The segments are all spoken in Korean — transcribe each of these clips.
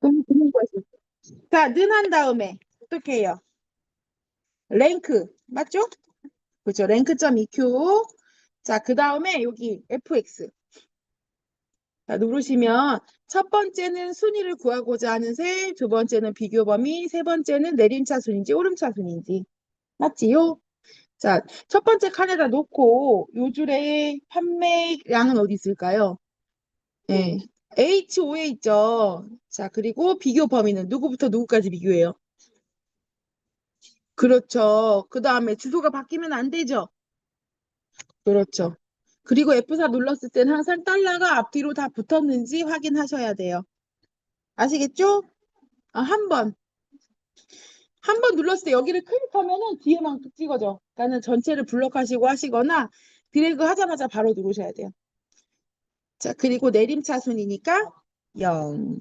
그럼 그런 거지. 자, 는 한 다음에 어떻게 해요? 랭크 맞죠? 그렇죠. 랭크점 EQ. 자, 그 다음에 여기 fx. 자, 누르시면 첫 번째는 순위를 구하고자 하는 세, 두 번째는 비교 범위, 세 번째는 내림차 순인지 오름차 순인지. 맞지요? 자, 첫 번째 칸에다 놓고 요 줄에 판매량은 어디 있을까요? 네. HO에 있죠. 자, 그리고 비교 범위는 누구부터 누구까지 비교해요? 그렇죠. 그 다음에 주소가 바뀌면 안 되죠. 그렇죠. 그리고 F4 눌렀을 때는 항상 달러가 앞뒤로 다 붙었는지 확인하셔야 돼요. 아시겠죠? 아, 한 번. 한 번 눌렀을 때 여기를 클릭하면은 뒤에만 뚝 찍어져. 그러니까는 전체를 블록하시고 하시거나 드래그 하자마자 바로 누르셔야 돼요. 자, 그리고 내림차순이니까 0.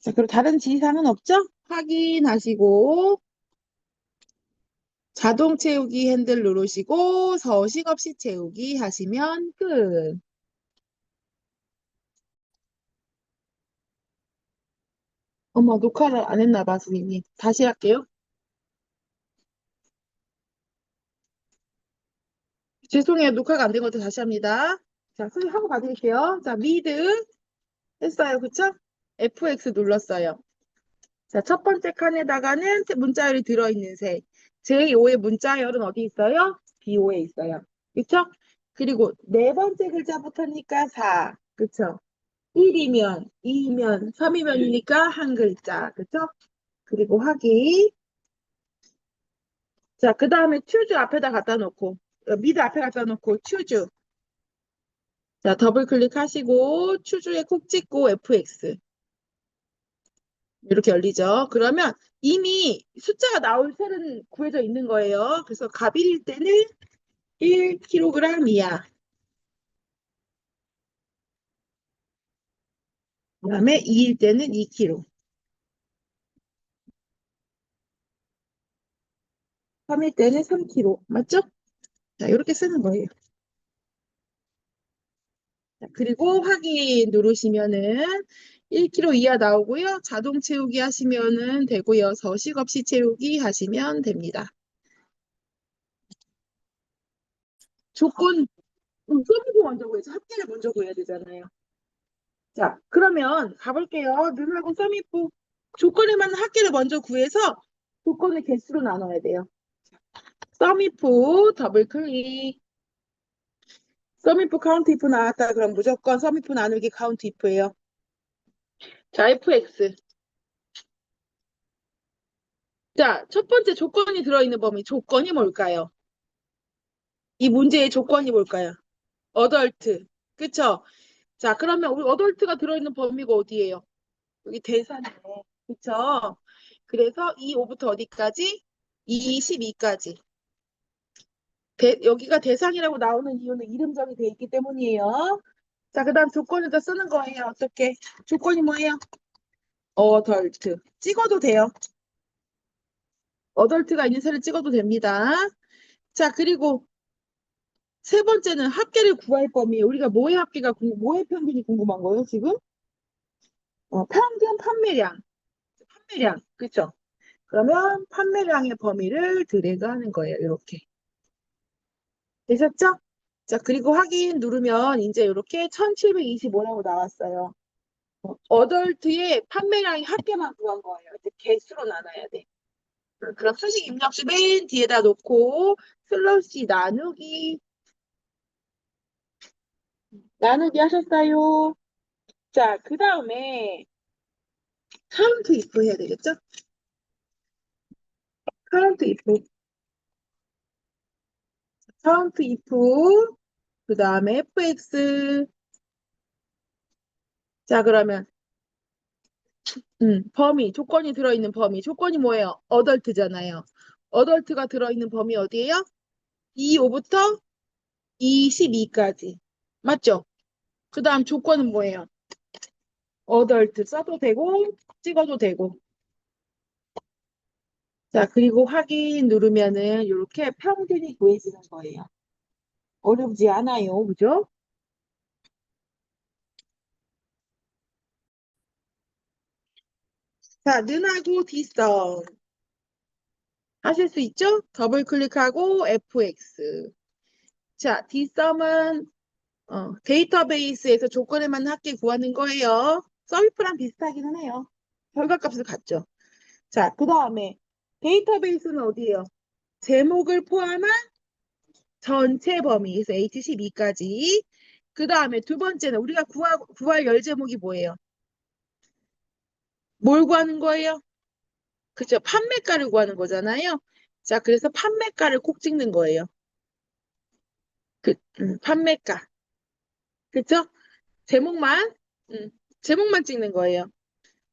자, 그리고 다른 지시사항은 없죠? 확인하시고 자동 채우기 핸들 누르시고 서식 없이 채우기 하시면 끝. 어머, 녹화를 안 했나 봐, 선생님. 다시 할게요. 죄송해요. 녹화가 안 된 것도 다시 합니다. 자, 선생님 하고 봐드릴게요. 자, 미드 했어요. 그쵸? FX 눌렀어요. 자, 첫 번째 칸에다가는 문자열이 들어있는 색. 제5의 문자열은 어디 있어요? B5에 있어요. 그쵸? 그리고 네 번째 글자부터니까 4. 그쵸? 1이면, 2이면, 3이면이니까 한 글자. 그쵸? 그리고 확인. 자, 그 다음에 choose 앞에다 갖다 놓고, 어, 미드 앞에 갖다 놓고 choose. 자, 더블 클릭하시고 choose에 콕 찍고 fx. 이렇게 열리죠. 그러면 이미 숫자가 나올 셀은 구해져 있는 거예요. 그래서 갑일일 때는 1kg이야. 그 다음에 2일 때는 2kg. 3일 때는 3kg. 맞죠? 자, 이렇게 쓰는 거예요. 자, 그리고 확인 누르시면은 1kg 이하 나오고요. 자동 채우기 하시면은 되고요. 서식 없이 채우기 하시면 됩니다. 조건, 음, 서비스 먼저 구해서 합계를 먼저 구해야 되잖아요. 자, 그러면 가볼게요. 눈하고 썸이프 조건에 맞는 합계를 먼저 구해서 조건을 개수로 나눠야 돼요. 썸이프 더블 클릭. 썸이프 카운트 이프 나왔다. 그럼 무조건 썸이프 나누기 카운트 이프예요. 자, fx. 자, 첫 번째 조건이 들어있는 범위. 조건이 뭘까요? 이 문제의 조건이 뭘까요? 어덜트. 그쵸? 자, 그러면 우리 어덜트가 들어있는 범위가 어디예요? 여기 대산이네. 그쵸? 그래서 이 5부터 어디까지? 22까지. 대, 여기가 대상이라고 나오는 이유는 이름적이 돼 있기 때문이에요. 자, 그 다음 조건에다 쓰는 거예요. 어떻게? 조건이 뭐예요? 어덜트. 찍어도 돼요. 어덜트가 셀을 찍어도 됩니다. 자, 그리고 세 번째는 합계를 구할 범위. 우리가 뭐의 합계가, 궁- 뭐의 평균이 궁금한 거예요, 지금? 어, 평균 판매량. 판매량. 그쵸? 그러면 판매량의 범위를 드래그하는 거예요, 이렇게. 되셨죠? 자, 그리고 확인 누르면 이제 이렇게 1725라고 나왔어요. 어, 어덜트의 판매량이 합계만 구한 거예요. 이제 개수로 나눠야 돼. 어, 그럼 수식 입력수 맨 뒤에다 놓고 슬러시 나누기 나누기 하셨어요. 자, 그 다음에 카운트 if 해야 되겠죠? 카운트 if 카운트 if 그 다음에 fx 자, 그러면 음, 범위, 조건이 들어있는 범위. 조건이 뭐예요? 어덜트잖아요. 어덜트가 들어있는 범위 어디예요? 25부터 22까지. 맞죠? 그 다음 조건은 뭐예요? 어덜트 써도 되고 찍어도 되고. 자, 그리고 확인 누르면은 이렇게 평균이 구해지는 거예요. 어렵지 않아요. 그죠? 자, 는하고 뒷선. 하실 수 있죠? 더블 클릭하고 fx. 자, 뒷섬은 어, 데이터베이스에서 조건에만 합계 구하는 거예요. 서비프랑 비슷하기는 해요. 결과값을 같죠. 자, 그 다음에 데이터베이스는 어디예요? 제목을 포함한 전체 범위에서 H12까지. 그 다음에 두 번째는 우리가 구하, 구할 열 제목이 뭐예요? 뭘 구하는 거예요? 그죠? 판매가를 구하는 거잖아요. 자, 그래서 판매가를 꼭 찍는 거예요. 그, 음, 판매가. 그죠? 제목만, 음, 제목만 찍는 거예요.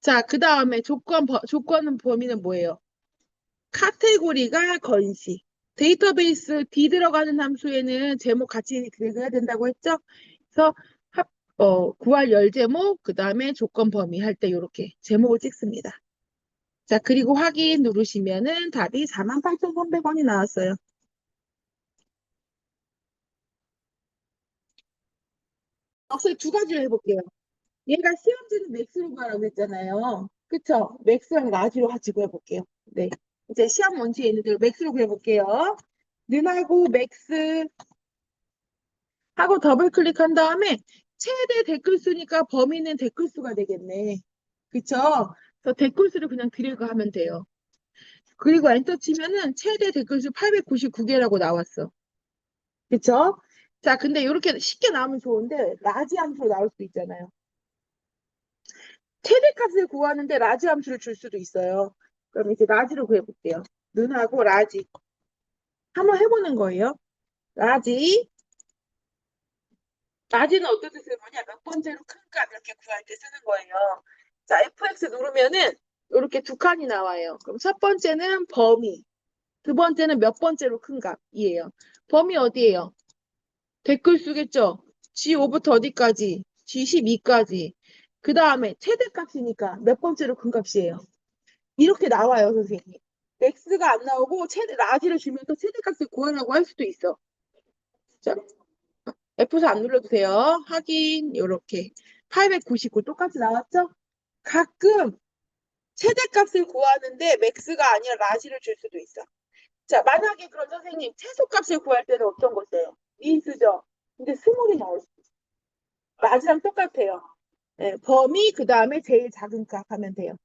자, 그 다음에 조건, 버- 조건은 범위는 뭐예요? 카테고리가 건식. 데이터베이스 D 들어가는 함수에는 제목 같이 드래그해야 된다고 했죠? 그래서 합, 어, 구할 열 제목, 그 다음에 조건 범위 할 때 이렇게 제목을 찍습니다. 자, 그리고 확인 누르시면은 답이 48,300원이 나왔어요. 역시 두 가지로 해볼게요. 얘가 시험지는 맥스로 가라고 했잖아요. 그쵸? 맥스랑 라지로 가지고 해볼게요. 네. 이제 시험 원지에 있는 대로 맥스로 그려볼게요. 는하고 맥스 하고 더블 클릭한 다음에 최대 댓글 수니까 범위는 댓글 수가 되겠네. 그쵸? 그래서 댓글 수를 그냥 드래그 하면 돼요. 그리고 엔터 치면은 최대 댓글 수 899개라고 나왔어. 그쵸? 자, 근데 이렇게 쉽게 나오면 좋은데 라지 함수로 나올 수도 있잖아요. 최대 값을 구하는데 라지 함수를 줄 수도 있어요. 그럼 이제 라지로 구해볼게요. 눈하고 라지. 한번 해보는 거예요. 라지. 라지는 어떤 뜻을 뭐냐? 몇 번째로 큰값 이렇게 구할 때 쓰는 거예요. 자, FX 누르면은 이렇게 두 칸이 나와요. 그럼 첫 번째는 범위. 두 번째는 몇 번째로 큰 값이에요. 범위 어디예요? 댓글 수겠죠? G5부터 어디까지? G12까지. 그 다음에 최대값이니까 몇 번째로 큰 값이에요? 이렇게 나와요, 선생님. 맥스가 안 나오고 최대 라지를 주면서 최대값을 구하라고 할 수도 있어. 자, F4 안 눌러도 돼요. 확인, 요렇게. 899 똑같이 나왔죠? 가끔 최대값을 구하는데 맥스가 아니라 라지를 줄 수도 있어. 자, 만약에 그럼 선생님 최소값을 구할 때는 어떤 거 써요? 인수죠. 근데 스몰이 나올 수 있어. 라지랑 똑같아요. 예, 범위 그 다음에 제일 작은 값 하면 돼요.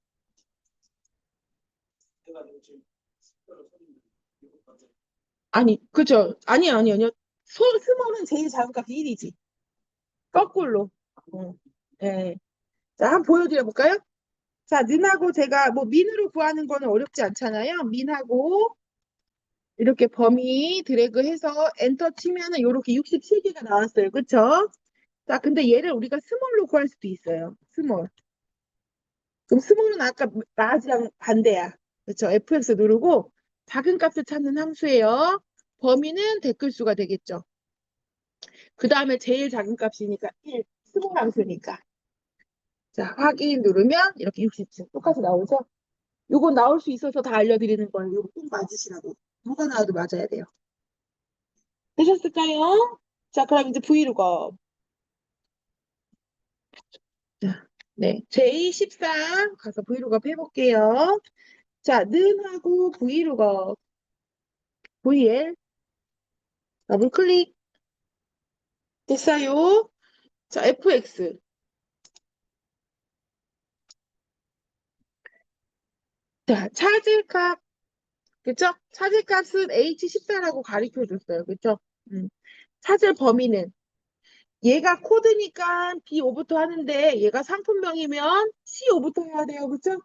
아니, 그죠? 아니, 아니, 아니요. 소, 스몰은 제일 작은 값이 1이지. 거꾸로. 어, 예. 자, 한번 보여드려 볼까요? 자, 는하고 제가 뭐 민으로 구하는 거는 어렵지 않잖아요. 민하고 이렇게 범위 드래그 해서 엔터 치면은 이렇게 67개가 나왔어요. 그쵸? 자, 근데 얘를 우리가 스몰로 구할 수도 있어요. 스몰. 그럼 스몰은 아까 라지랑 반대야. 그쵸? FX 누르고 작은 값을 찾는 함수예요. 범위는 댓글 수가 되겠죠. 그 다음에 제일 작은 값이니까 1, 스몰 함수니까. 자, 확인 누르면 이렇게 67 똑같이 나오죠? 요거 나올 수 있어서 다 알려드리는 거예요. 요거 꼭 맞으시라고. 뭐가 나와도 맞아야 돼요. 되셨을까요? 자, 그럼 이제 브이로그. 자, 네. J14 가서 브이로그 해볼게요. 자, 는하고 브이로그. VL. 더블 클릭. 됐어요. 자, FX. 자, 찾을 값. 그쵸? 찾을 값은 H14라고 가르쳐 줬어요. 그쵸? 음. 찾을 범위는 얘가 코드니까 B5부터 하는데 얘가 상품명이면 C5부터 해야 돼요. 그쵸?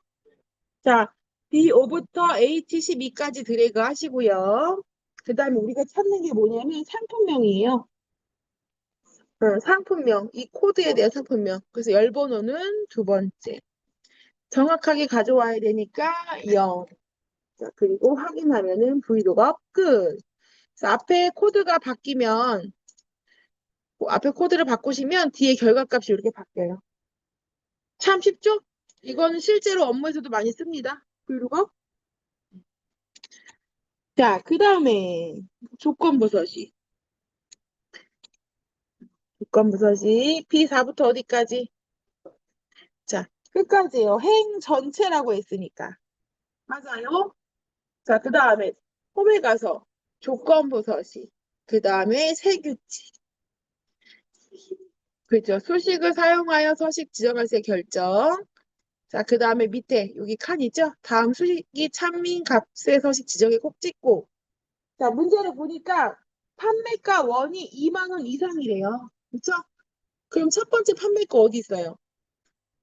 자, B5부터 H12까지 드래그 하시고요. 그 다음에 우리가 찾는 게 뭐냐면 상품명이에요. 어, 상품명. 이 코드에 대한 상품명. 그래서 열 번호는 두 번째. 정확하게 가져와야 되니까 0. 자, 그리고 확인하면은 브이로그 끝. 앞에 코드가 바뀌면 뭐 앞에 코드를 바꾸시면 뒤에 결과값이 이렇게 바뀌어요. 참 쉽죠? 이거는 실제로 업무에서도 많이 씁니다. 브이로그. 자, 그 다음에 조건부서시. 조건부서시 B4부터 어디까지? 자, 끝까지요. 행 전체라고 했으니까. 맞아요. 자, 그 다음에 홈에 가서 조건부 서식. 그 다음에 세규칙. 그죠. 수식을 사용하여 서식 지정할 때 결정. 자, 그 다음에 밑에 여기 칸 있죠? 다음 수식이 찬민 값의 서식 지정에 꼭 찍고. 자, 문제를 보니까 판매가 원이 2만 원 이상이래요. 그렇죠? 그럼 첫 번째 판매가 어디 있어요?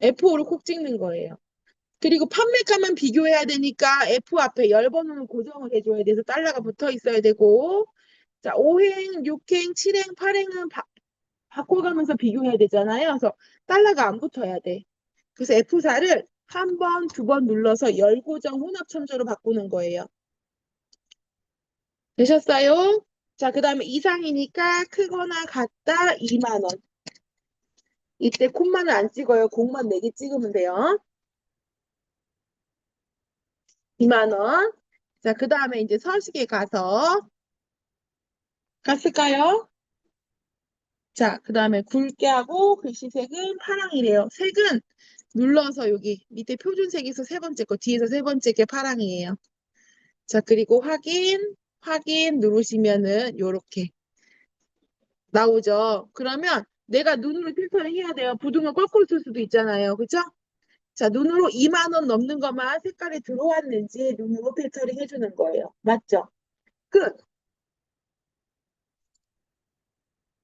F5를 꼭 찍는 거예요. 그리고 판매가만 비교해야 되니까 F 앞에 열 번호는 고정을 해줘야 돼서 달러가 붙어 있어야 되고 자 5행, 6행, 7행, 8행은 바, 바꿔가면서 비교해야 되잖아요. 그래서 달러가 안 붙어야 돼. 그래서 F4를 한 번, 두 번 눌러서 열 고정 혼합 첨조로 바꾸는 거예요. 되셨어요? 자, 그 다음에 이상이니까 크거나 같다 2만 원. 이때 콤마는 안 찍어요. 공만 4개 찍으면 돼요. 2만 원. 자, 그 다음에 이제 서식에 가서 갔을까요? 자, 그 다음에 굵게 하고 글씨색은 파랑이래요. 색은 눌러서 여기 밑에 표준색에서 세 번째 거, 뒤에서 세 번째 게 파랑이에요. 자, 그리고 확인, 확인 누르시면은 요렇게 나오죠. 그러면 내가 눈으로 필터를 해야 돼요. 부등을 거꾸로 쓸 수도 있잖아요. 그죠? 자, 눈으로 2만 원 넘는 것만 색깔이 들어왔는지 눈으로 필터링 해주는 거예요. 맞죠? 끝.